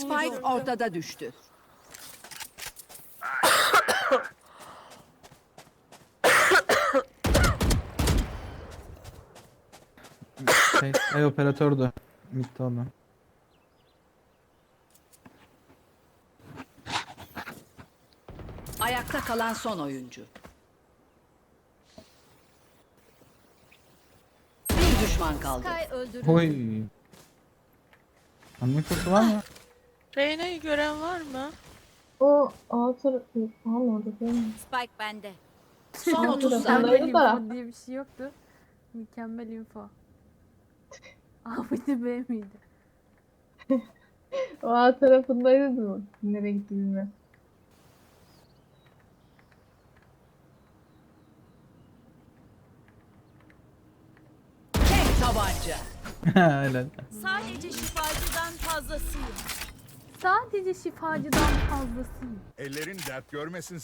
Spike ortada düştü. Şey, ay operatördü. Bitti o da. Ayakta kalan son oyuncu. Bir düşman kaldı. Sky öldürüldü. Oy. Anne kurtu var mı? Reyna'yı gören var mı? O A tarafı falan orada değil mi? Spike bende. Son 30 Mükemmel saniye. da. info diye bir şey yoktu. Mükemmel info. A mıydı B miydi? O A tarafındaydı mı? Nereye gitti bilmiyorum. Tek tabanca. Helal. Sadece şifacıdan fazlasıyım. Sadece şifacıdan fazlasıyım. Ellerin dert görmesin